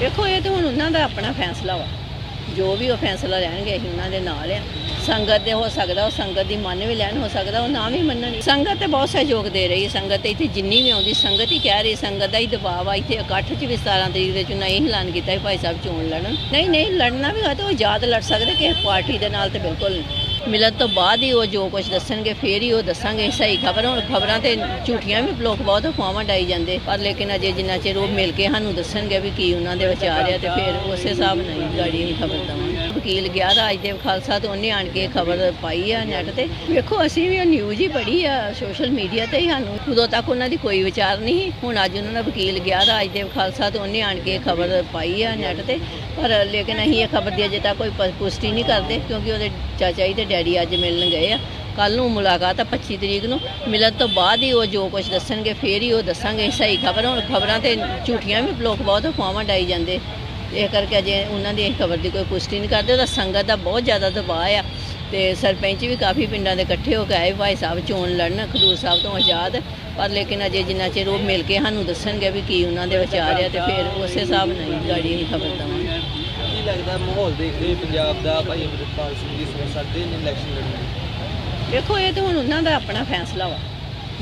ਦੇਖੋ, ਇਹ ਤਾਂ ਹੁਣ ਉਹਨਾਂ ਦਾ ਆਪਣਾ ਫੈਸਲਾ ਵਾ। ਜੋ ਵੀ ਉਹ ਫੈਸਲਾ ਲੈਣਗੇ, ਅਸੀਂ ਉਹਨਾਂ ਦੇ ਨਾਲ ਆ। ਸੰਗਤ ਦੇ ਹੋ ਸਕਦਾ, ਉਹ ਸੰਗਤ ਦੀ ਮੰਨ ਵੀ ਲੈਣ, ਹੋ ਸਕਦਾ ਉਹ ਨਾ ਵੀ ਮੰਨਣ। ਸੰਗਤ ਤੇ ਬਹੁਤ ਸਹਿਯੋਗ ਦੇ ਰਹੀ ਸੰਗਤ ਇੱਥੇ ਜਿੰਨੀ ਵੀ ਆਉਂਦੀ, ਸੰਗਤ ਹੀ ਕਹਿ ਰਹੀ ਸੰਗਤ ਦਾ ਹੀ ਦਬਾਅ ਆ ਇੱਥੇ ਇਕੱਠ 'ਚ ਵੀ 17 ਤਰੀਕ ਦੇ ਚੁਣਾਈ ਐਲਾਨ ਕੀਤਾ ਹੈ ਭਾਈ ਸਾਹਿਬ ਚੋਣ ਲੜਨ। ਨਹੀਂ ਨਹੀਂ, ਲੜਨਾ ਵੀ ਹੋਇਆ ਤਾਂ ਉਹ ਆਜ਼ਾਦ ਲੜ ਸਕਦੇ, ਕਿਸੇ ਪਾਰਟੀ ਦੇ ਨਾਲ ਤੇ ਬਿਲਕੁਲ ਨਹੀਂ ਮਿਲਣ ਤੋਂ ਬਾਅਦ ਹੀ ਉਹ ਜੋ ਕੁਝ ਦੱਸਣਗੇ, ਫੇਰ ਹੀ ਉਹ ਦੱਸਾਂਗੇ, ਸਹੀ ਖਬਰ। ਹੁਣ ਖਬਰਾਂ ਤੇ ਝੂਠੀਆਂ ਵੀ ਲੋਕ ਬਹੁਤ ਅਫਵਾਹਾਂ ਡਾਈ ਜਾਂਦੇ, ਪਰ ਲੇਕਿਨ ਅਜੇ ਜਿੰਨਾ ਚਿਰ ਉਹ ਮਿਲ ਕੇ ਸਾਨੂੰ ਦੱਸਣਗੇ ਵੀ ਕੀ ਉਹਨਾਂ ਦੇ ਵਿਚਾਰ ਆ ਤੇ ਫਿਰ ਉਸੇ ਹਿਸਾਬ ਨਾਲ ਹੀ ਗਾੜੀ ਅਸੀਂ ਖਬਰ ਦਵਾਂਗੇ। ਵਕੀਲ ਗਿਆ ਰਾਜਦੇਵ ਖਾਲਸਾ ਤੋਂ, ਉਹਨੇ ਆਣ ਕੇ ਖਬਰ ਪਾਈ ਆ ਨੈਟ ਤੇ। ਵੇਖੋ, ਅਸੀਂ ਵੀ ਉਹ ਨਿਊਜ਼ ਹੀ ਪੜ੍ਹੀ ਆ ਸੋਸ਼ਲ ਮੀਡੀਆ ਤੇ ਹੀ ਸਾਨੂੰ। ਉਦੋਂ ਤੱਕ ਉਹਨਾਂ ਦੀ ਕੋਈ ਵਿਚਾਰ ਨਹੀਂ ਹੁਣ ਅੱਜ ਉਹਨਾਂ ਦਾ ਵਕੀਲ ਗਿਆ ਰਾਜਦੇਵ ਖਾਲਸਾ ਤੋਂ, ਉਹਨੇ ਆਣ ਕੇ ਖਬਰ ਪਾਈ ਆ ਨੈਟ ਤੇ। ਪਰ ਲੇਕਿਨ ਅਸੀਂ ਇਹ ਖਬਰ ਦੀ ਅਜੇ ਤੱਕ ਕੋਈ ਪੁਸ਼ਟੀ ਨਹੀਂ ਕਰਦੇ, ਕਿਉਂਕਿ ਉਹਦੇ ਚਾਚਾ ਜੀ ਤੇ ਡੈਡੀ ਅੱਜ ਮਿਲਣ ਗਏ ਆ। ਕੱਲ ਨੂੰ ਮੁਲਾਕਾਤ ਆ 25 ਤਰੀਕ ਨੂੰ। ਮਿਲਣ ਤੋਂ ਬਾਅਦ ਹੀ ਉਹ ਜੋ ਕੁਝ ਦੱਸਣਗੇ, ਫੇਰ ਹੀ ਉਹ ਦੱਸਾਂਗੇ। ਸਹੀ ਖਬਰ, ਹੁਣ ਖਬਰਾਂ ਤੇ ਝੂਠੀਆਂ ਵੀ ਲੋਕ ਬਹੁਤ ਅਫਵਾਹਾਂ ਡਾਈ ਜਾਂਦੇ। ਇਹ ਕਰਕੇ ਅਜੇ ਉਹਨਾਂ ਦੀ ਖਬਰ ਦੀ ਕੋਈ ਪੁਸ਼ਟੀ ਨਹੀਂ ਕਰਦੇ। ਉਹਦਾ ਸੰਗਤ ਦਾ ਬਹੁਤ ਜ਼ਿਆਦਾ ਦਬਾਅ ਆ ਤੇ ਸਰਪੰਚ ਵੀ ਕਾਫੀ ਪਿੰਡਾਂ ਦੇ ਇਕੱਠੇ ਹੋ ਕੇ ਆਏ ਭਾਈ ਸਾਹਿਬ ਚੋਣ ਲੜਨ ਖਡੂਰ ਸਾਹਿਬ ਤੋਂ ਆਜ਼ਾਦ। ਪਰ ਲੇਕਿਨ ਅਜੇ ਜਿੰਨਾ ਚਿਰ ਉਹ ਮਿਲ ਕੇ ਸਾਨੂੰ ਦੱਸਣਗੇ ਵੀ ਕੀ ਉਹਨਾਂ ਦੇ ਵਿਚਾਰ ਆ ਤੇ ਫਿਰ ਉਸੇ ਹਿਸਾਬ ਨਾਲ ਹੀ ਗਾੜੀ ਅਸੀਂ ਖਬਰ ਦੇਵਾਂਗੇ। ਕੀ ਲੱਗਦਾ ਮਾਹੌਲ ਦੇਖਦੇ ਪੰਜਾਬ ਦਾ ਭਾਈ ਅਮਰਿਤਪਾਲ ਸਿੰਘ ਜੀ ਸੋਚ ਸਕਦੇ ਨੇ ਇਲੈਕਸ਼ਨ ਲੜਨ ਦੇਖੋ ਇਹ ਤਾਂ ਹੁਣ ਉਹਨਾਂ ਦਾ ਆਪਣਾ ਫੈਸਲਾ ਵਾ।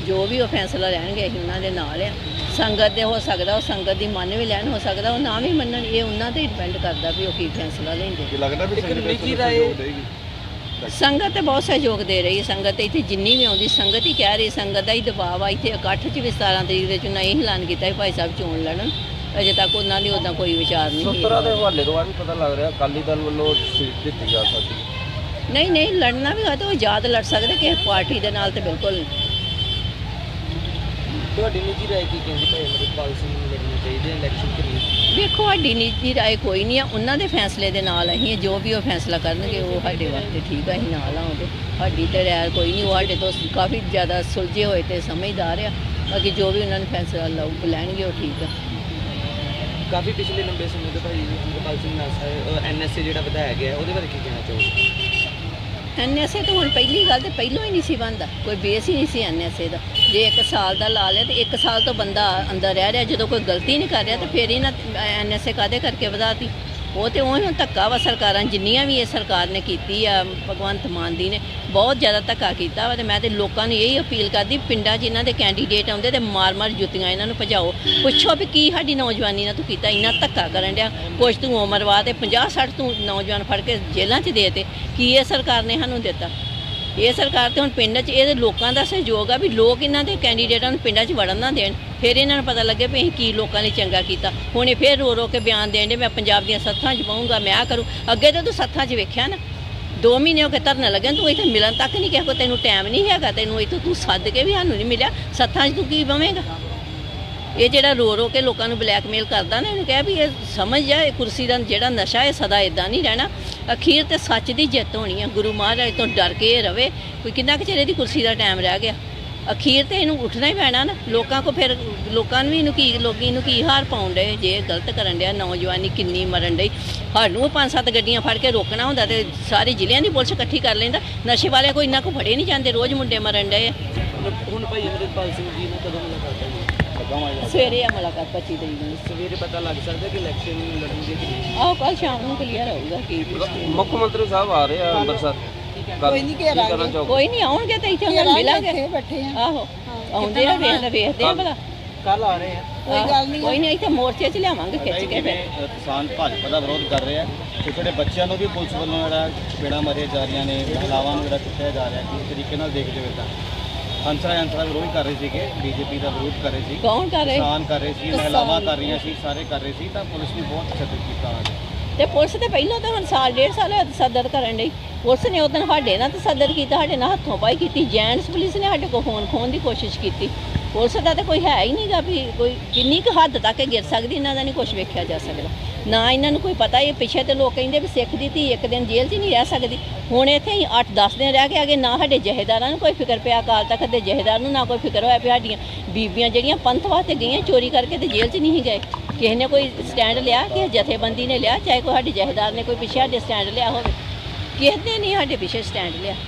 ਜੋ ਵੀ ਉਹ ਫੈਸਲਾ ਲੈਣਗੇ ਅਸੀਂ ਉਹਨਾਂ ਦੇ ਨਾਲ ਆ। ਸੰਗਤ ਦੇ ਹੋ ਸਕਦਾ ਉਹ ਸੰਗਤ ਦੀ ਮੰਨ ਵੀ ਲੈਣ ਹੋ ਸਕਦਾ ਉਹ ਨਾ ਵੀ ਮੰਨਣ ਇਹ ਉਹਨਾਂ ਤੇ ਡਿਪੈਂਡ ਕਰਦਾ ਵੀ ਉਹ ਕੀ ਫੈਸਲਾ ਲੈਂਦੇ। ਲੱਗਦਾ ਵੀ ਸੰਗਤ ਰਾਏ- ਤੇ ਬਹੁਤ ਸਹਿਯੋਗ ਦੇ ਰਹੀ ਹੈ। ਸੰਗਤ ਇੱਥੇ ਜਿੰਨੀ ਵੀ ਆਉਂਦੀ ਸੰਗਤ ਹੀ ਕਹਿ ਰਹੀ ਸੰਗਤ ਦਾ ਹੀ ਦਬਾਅ ਆ ਇੱਥੇ ਇਕੱਠ 'ਚ ਵੀ 17 ਤਰੀਕ ਦੇ ਚੁਣਾਈ ਐਲਾਨ ਕੀਤਾ ਹੈ ਭਾਈ ਸਾਹਿਬ ਚੋਣ ਲੜਨ। ਅਜੇ ਤੱਕ ਉਹਨਾਂ ਦੀ ਉਦਾਂ ਕੋਈ ਵਿਚਾਰ ਨਹੀਂ ਸੁਤਰਾ ਦੇ ਹੈ ਹਵਾਲੇ ਤੋਂ ਵੀ ਪਤਾ ਲੱਗ ਰਿਹਾ ਅਕਾਲੀ ਦਲ ਵੱਲੋਂ ਸੀਟ ਦਿੱਤੀ ਜਾ ਸਕਦੀ। ਹੈ ਨਹੀਂ ਨਹੀਂ ਲੜਨਾ ਵੀ ਹੋਇਆ ਤਾਂ ਉਹ ਆਜ਼ਾਦ ਲੜ ਸਕਦੇ ਕਿਸੇ ਪਾਰਟੀ ਦੇ ਨਾਲ ਤੇ ਬਿਲਕੁਲ ਨਹੀਂ ਤੁਹਾਡੀ ਨਿੱਜੀ ਰਾਏ ਕੀ ਕਹਿੰਦੀ ਭਾਈ ਅਮਰਿਤਪਾਲ ਸਿੰਘ ਨੂੰ ਲੜਨਾ ਚਾਹੀਦਾ ਇਲੈਕਸ਼ਨ ਕਿ ਨਹੀਂ? ਵੇਖੋ ਸਾਡੀ ਨਿੱਜੀ ਰਾਏ ਕੋਈ ਨਹੀਂ ਆ। ਉਹਨਾਂ ਦੇ ਫੈਸਲੇ ਦੇ ਨਾਲ ਅਸੀਂ ਹਾਂ। ਜੋ ਵੀ ਉਹ ਫੈਸਲਾ ਕਰਨਗੇ ਉਹ ਸਾਡੇ ਵਾਸਤੇ ਠੀਕ ਆ ਅਸੀਂ ਨਾਲ ਆਉਂਦੇ ਸਾਡੀ ਤੇ ਰਾਏ ਕੋਈ ਨਹੀਂ ਉਹ ਸਾਡੇ ਤੋਂ ਕਾਫੀ ਜ਼ਿਆਦਾ ਸੁਲਝੇ ਹੋਏ ਤੇ ਸਮਝਦਾਰ ਆ। ਬਾਕੀ ਜੋ ਵੀ ਉਹਨਾਂ ਨੇ ਫੈਸਲਾ ਲਓ ਲੈਣਗੇ ਉਹ ਠੀਕ ਆ। ਕਾਫੀ ਪਿਛਲੇ ਲੰਬੇ ਸਮੇਂ ਤੋਂ ਭਾਈ ਅਮਰਿਤਪਾਲ ਸਿੰਘ ਨਾਸਾ ਐਨਐਸਏ ਜਿਹੜਾ ਵਧਾਇਆ ਗਿਆ ਹੈ, ਉਹਦੇ ਬਾਰੇ ਕੀ ਕਹਿਣਾ ਚਾਹੋਗੇ? ਐਨਐਸਏ ਤਾਂ ਹੁਣ ਪਹਿਲੀ ਗੱਲ ਤੇ ਪਹਿਲੋਂ ਹੀ ਨਹੀਂ ਸੀ ਬੰਦਾ ਕੋਈ ਬੇਸ ਹੀ ਨਹੀਂ ਸੀ ਐਨਐਸਏ ਦਾ। ਜੇ ਇੱਕ ਸਾਲ ਦਾ ਲਾ ਲਿਆ ਤੇ ਇੱਕ ਸਾਲ ਤੋਂ ਬੰਦਾ ਅੰਦਰ ਰਹਿ ਰਿਹਾ, ਜਦੋਂ ਕੋਈ ਗਲਤੀ ਨਹੀਂ ਕਰ ਰਿਹਾ ਤਾਂ ਫਿਰ ਹੀ ਨਾ ਐਨਐਸਏ ਕਾਦੇ ਕਰਕੇ ਵਧਾਤੀ ਉਹ ਤੇ ਉਹ ਧੱਕਾ ਵਾ ਸਰਕਾਰਾਂ, ਜਿੰਨੀਆਂ ਵੀ ਇਹ ਸਰਕਾਰ ਨੇ ਕੀਤੀ ਆ, ਭਗਵੰਤ ਮਾਨ ਦੀ ਨੇ, ਬਹੁਤ ਜ਼ਿਆਦਾ ਧੱਕਾ ਕੀਤਾ ਵਾ ਤੇ ਮੈਂ ਤੇ ਲੋਕਾਂ ਨੂੰ ਇਹੀ ਅਪੀਲ ਕਰਦੀ, ਪਿੰਡਾਂ 'ਚ ਇਹਨਾਂ ਦੇ ਕੈਂਡੀਡੇਟ ਆਉਂਦੇ ਤੇ ਮਾਰ-ਮਾਰ ਜੁੱਤੀਆਂ ਇਹਨਾਂ ਨੂੰ ਭਜਾਓ। ਪੁੱਛੋ ਵੀ ਕੀ ਸਾਡੀ ਨੌਜਵਾਨੀ ਨਾਲ ਤੂੰ ਕੀਤਾ, ਇੰਨਾ ਧੱਕਾ ਕਰਨ ਡਿਆ। ਕੁਛ ਤੂੰ ਉਮਰ ਵਾ ਤੇ 50 60 ਤੂੰ ਨੌਜਵਾਨ ਫੜ ਕੇ ਜੇਲ੍ਹਾਂ 'ਚ ਦੇ ਤੇ, ਕੀ ਇਹ ਸਰਕਾਰ ਨੇ ਸਾਨੂੰ ਦਿੱਤਾ? ਇਹ ਸਰਕਾਰ ਤੇ ਹੁਣ ਪਿੰਡ 'ਚ, ਇਹਦੇ ਲੋਕਾਂ ਦਾ ਸਹਿਯੋਗ ਆ ਵੀ ਲੋਕ ਇਹਨਾਂ ਦੇ ਕੈਂਡੀਡੇਟਾਂ ਨੂੰ ਪਿੰਡਾਂ 'ਚ ਵੜਨ ਨਾ ਦੇਣ। ਫਿਰ ਇਹਨਾਂ ਨੂੰ ਪਤਾ ਲੱਗੇ ਵੀ ਅਸੀਂ ਕੀ ਲੋਕਾਂ ਲਈ ਚੰਗਾ ਕੀਤਾ। ਹੁਣ ਇਹ ਫਿਰ ਰੋ ਰੋ ਕੇ ਬਿਆਨ ਦੇਣ ਦੇ ਮੈਂ ਪੰਜਾਬ ਦੀਆਂ ਸੱਥਾਂ 'ਚ ਪਾਉਂਗਾ ਮੈਂ ਆ ਕਰੂੰ। ਅੱਗੇ ਤਾਂ ਤੂੰ ਸੱਥਾਂ 'ਚ ਵੇਖਿਆ ਨਾ। ਦੋ ਮਹੀਨੇ ਹੋ ਕੇ ਧਰਨਾ ਲੱਗਿਆ, ਤੂੰ ਇੱਥੇ ਮਿਲਣ ਤੱਕ ਨਹੀਂ ਕਿਸੇ ਕੋ ਤੈਨੂੰ ਟਾਈਮ ਨਹੀਂ ਹੈਗਾ, ਤੈਨੂੰ ਇੱਥੋਂ ਤੂੰ ਸੱਦ ਕੇ ਵੀ ਸਾਨੂੰ ਨਹੀਂ ਮਿਲਿਆ। ਸੱਥਾਂ 'ਚ ਤੂੰ ਕੀ ਬਵੇਂਗਾ? ਇਹ ਜਿਹੜਾ ਰੋ ਰੋ ਕੇ ਲੋਕਾਂ ਨੂੰ ਬਲੈਕਮੇਲ ਕਰਦਾ ਨਾ, ਇਹਨੂੰ ਕਿਹਾ ਵੀ ਇਹ ਸਮਝ ਜਾ, ਇਹ ਕੁਰਸੀ ਦਾ ਜਿਹੜਾ ਨਸ਼ਾ, ਇਹ ਸਦਾ ਇਦਾਂ ਨਹੀਂ ਰਹਿਣਾ। ਅਖੀਰ ਤੇ ਸੱਚ ਦੀ ਜਿੱਤ ਹੋਣੀ ਹੈ ਗੁਰੂ ਮਹਾਰਾਜ ਤੋਂ ਡਰ ਕੇ ਇਹ ਰਵੇ ਕੋਈ ਕਿੰਨਾ ਕੁ ਚਿਰ ਇਹਦੀ ਕੁਰਸੀ ਦਾ ਟਾਈਮ ਰਹਿ ਗਿਆ। ਅਖੀਰ ਤੇ ਇਹਨੂੰ ਉੱਠਣਾ ਹੀ ਪੈਣਾ ਨਾ, ਲੋਕਾਂ ਕੋ ਫਿਰ, ਲੋਕਾਂ ਨੂੰ ਵੀ ਇਹਨੂੰ ਕੀ, ਲੋਕੀ ਇਹਨੂੰ ਕੀ ਹਾਰ ਪਾਉਣ ਡਏ, ਜੇ ਇਹ ਗਲਤ ਕਰਨ ਡਿਆ, ਨੌਜਵਾਨੀ ਕਿੰਨੀ ਮਰਨ ਡਈ। ਸਾਨੂੰ ਪੰਜ ਸੱਤ ਗੱਡੀਆਂ ਫੜ ਕੇ ਰੋਕਣਾ ਹੁੰਦਾ ਤੇ ਸਾਰੇ ਜ਼ਿਲ੍ਹਿਆਂ ਦੀ ਪੁਲਿਸ ਇਕੱਠੀ ਕਰ ਲੈਂਦਾ, ਨਸ਼ੇ ਵਾਲਿਆਂ ਕੋਈ ਇੰਨਾ ਕੋ ਫੜੇ ਨਹੀਂ ਜਾਂਦੇ, ਰੋਜ਼ ਮੁੰਡੇ ਮਰਨ ਡਏ ਹੁਣ ਭਾਈ ਅਮਰਿਤਪਾਲ ਸਿੰਘ ਜੀ ਨਾਲ ਕਦੋਂ ਮੁਲਾਕਾਤ ਹੈ ਸਵੇਰੇ ਆ ਮੁਲਾਕਾਤ 25 ਤਰੀਕ ਨੂੰ। ਸਵੇਰੇ ਪਤਾ ਲੱਗ ਸਕਦਾ ਕਿ ਇਲੈਕਸ਼ਨ ਲੜਨਗੇ ਕਿ ਨਹੀਂ। ਆਹ ਕੱਲ ਸ਼ਾਮ ਨੂੰ ਕਲੀਅਰ ਹੋਊਗਾ ਕੀ ਪੁੱਛਦੇ ਮੁੱਖ ਮੰਤਰੀ ਸਾਹਿਬ ਆ ਰਹੇ ਆ ਅੰਮ੍ਰਿਤਸਰ। ਕੋਈ ਨਹੀਂ ਘੇਰਾਂਗੇ। ਕਰਨਾ ਚਾਹੋਗੇ? ਕੋਈ ਨਹੀਂ ਆਉਣਗੇ ਤੇ ਇੱਥੇ ਉਹਨਾਂ ਨੂੰ ਮਿਲਾਂਗੇ। ਇੱਥੇ ਬੈਠੇ ਆ। ਆਹੋ ਆਉਂਦੇ ਆ ਵੇਖਦੇ ਵੇਖਦੇ ਆ ਭਲਾ। ਕੱਲ ਆ ਰਹੇ ਆ। ਕੋਈ ਗੱਲ ਨਹੀਂ ਕੋਈ ਨਹੀਂ ਇੱਥੇ ਮੋਰਚੇ 'ਚ ਲਿਆਵਾਂਗੇ ਖਿੱਚ ਕੇ ਫਿਰ। ਕਿਸਾਨ ਭਾਜਪਾ ਦਾ ਵਿਰੋਧ ਕਰ ਰਹੇ ਆ ਛੋਟੇ ਛੋਟੇ ਬੱਚਿਆਂ ਨੂੰ ਵੀ ਪੁਲਿਸ ਵੱਲੋਂ ਜਿਹੜਾ ਚਪੇੜਾਂ ਮਾਰੀਆਂ ਜਾ ਰਹੀਆਂ ਨੇ ਮਹਿਲਾਵਾਂ ਨੂੰ ਜਿਹੜਾ ਕੁੱਟਿਆ ਜਾ ਰਿਹਾ ਕਿਸ ਤਰੀਕੇ ਨਾਲ ਦੇਖਦੇ ਹੋ ਤਾਂ ਹੰਸਰਾ ਹੰਸਰਾ ਵਿਰੋਧ ਕਰ ਰਹੇ ਸੀਗੇ ਬੀਜੇਪੀ ਦਾ ਵਿਰੋਧ ਕਰ ਰਹੇ ਸੀ। ਕੌਣ ਕਰ ਰਹੇ? ਕਿਸਾਨ ਕਰ ਰਹੇ ਸੀ ਮਹਿਲਾਵਾਂ ਕਰ ਰਹੀਆਂ ਸੀ ਸਾਰੇ ਕਰ ਰਹੇ ਸੀ ਤਾਂ ਪੁਲਿਸ ਨੇ ਬਹੁਤ ਤਸ਼ੱਦਦ ਕੀਤਾ ਉਹਨਾਂ ਤੇ ਪੁਲਿਸ ਤੇ ਪਹਿਲਾਂ ਤਾਂ ਹੁਣ ਸਾਲ ਡੇਢ ਸਾਲ ਹੋਇਆ ਤਸੱਦਦ ਕਰਨ ਡਈ। ਪੁਲਿਸ ਨੇ ਉਦੋਂ ਸਾਡੇ ਨਾਲ ਤਸੱਦਦ ਕੀਤਾ ਸਾਡੇ ਨਾਲ ਹੱਥੋਂ ਪਾਈ ਕੀਤੀ। ਜੈਂਟਸ ਪੁਲਿਸ ਨੇ ਸਾਡੇ ਕੋਲ ਫੋਨ ਖੋਣ ਦੀ ਕੋਸ਼ਿਸ਼ ਕੀਤੀ। ਪੁਲਿਸ ਦਾ ਤਾਂ ਕੋਈ ਹੈ ਹੀ ਨਹੀਂਗਾ ਵੀ ਕੋਈ ਕਿੰਨੀ ਕੁ ਹੱਦ ਤੱਕ ਗਿਰ ਸਕਦੀ, ਇਹਨਾਂ ਦਾ ਨਹੀਂ ਕੁਝ ਵੇਖਿਆ ਜਾ ਸਕਦਾ। ਨਾ ਇਹਨਾਂ ਨੂੰ ਕੋਈ ਪਤਾ, ਇਹ ਪਿੱਛੇ ਤੇ ਲੋਕ ਕਹਿੰਦੇ ਵੀ ਸਿੱਖ ਦੀ ਧੀ ਇੱਕ ਦਿਨ ਜੇਲ੍ਹ 'ਚ ਨਹੀਂ ਰਹਿ ਸਕਦੀ। ਹੁਣ ਇੱਥੇ ਹੀ 8-10 ਦਿਨ ਰਹਿ ਕੇ ਆਗੇ ਨਾ ਸਾਡੇ ਜਹੇਦਾਰਾਂ ਨੂੰ ਕੋਈ ਫਿਕਰ ਪਿਆ ਅਕਾਲ ਤਖਤ ਦੇ ਜਹੇਦਾਰ ਨੂੰ, ਨਾ ਕੋਈ ਫਿਕਰ ਹੋਇਆ ਵੀ ਸਾਡੀਆਂ ਬੀਬੀਆਂ ਜਿਹੜੀਆਂ ਪੰਥ ਵਾਸਤੇ ਗਈਆਂ ਚੋਰੀ ਕਰਕੇ ਤੇ ਜੇਲ੍ਹ 'ਚ ਨਹੀਂ ਗਏ। ਕਿਸੇ ਨੇ ਕੋਈ ਸਟੈਂਡ ਲਿਆ ਕਿ ਜਥੇਬੰਦੀ ਨੇ ਲਿਆ, ਚਾਹੇ ਕੋਈ ਸਾਡੇ ਜਹੇਦਾਰ ਨੇ ਕੋਈ ਪਿੱਛੇ ਸਾਡੇ ਸਟੈਂਡ ਲਿਆ ਹੋਵੇ। ਕਿਸੇ ਨੇ ਨਹੀਂ ਸਾਡੇ ਪਿੱਛੇ ਸਟੈਂਡ ਲਿਆ।